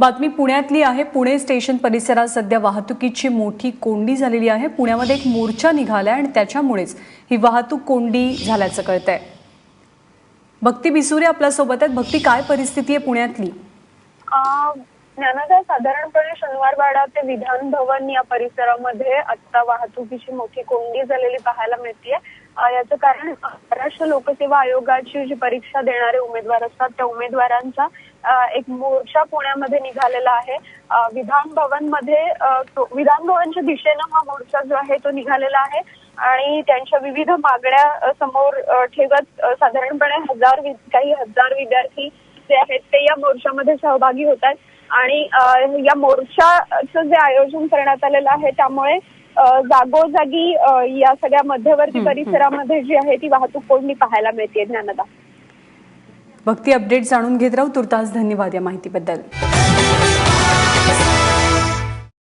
बातमी पुण्यातली आहे. पुणे स्टेशन परिसरात सध्या वाहतुकीची मोठी कोंडी झालेली आहे. पुण्यामध्ये एक मोर्चा निघालाय आणि त्याच्यामुळेच ही वाहतूक कोंडी झाल्याचं कळतंय. भक्ती बिसुरे आपल्यासोबत आहेत. भक्ती काय परिस्थिती आहे पुण्यातली? अं, साधारणपणे शनिवारवाडा ते विधान भवन या परिसरामध्ये आता वाहतुकीची मोठी कोंडी झालेली पाहायला मिळते याचं कारण महाराष्ट्र लोकसेवा आयोगाची जी परीक्षा देणारे उमेदवार असतात त्या उमेदवारांचा एक मोर्चा पुण्यामध्ये निघालेला आहे. विधान भवनमध्ये विधान भवनच्या दिशेनं हा मोर्चा जो आहे तो निघालेला आहे. आणि त्यांच्या विविध मागण्या समोर ठेवत साधारणपणे हजार काही हजार विद्यार्थी जे आहेत ते या मोर्चामध्ये सहभागी होत आहेत आणि या मोर्चाचं जे आयोजन करण्यात आलेलं आहे त्यामुळे जागोजागी या सगळ्या मध्यवर्ती परिसरामध्ये जी आहे ती वाहतूक कोंडी पाहायला मिळते ज्ञानदा. भक्ती अपडेट जाणून घेत राहू. तुर्तास धन्यवाद या माहितीबद्दल.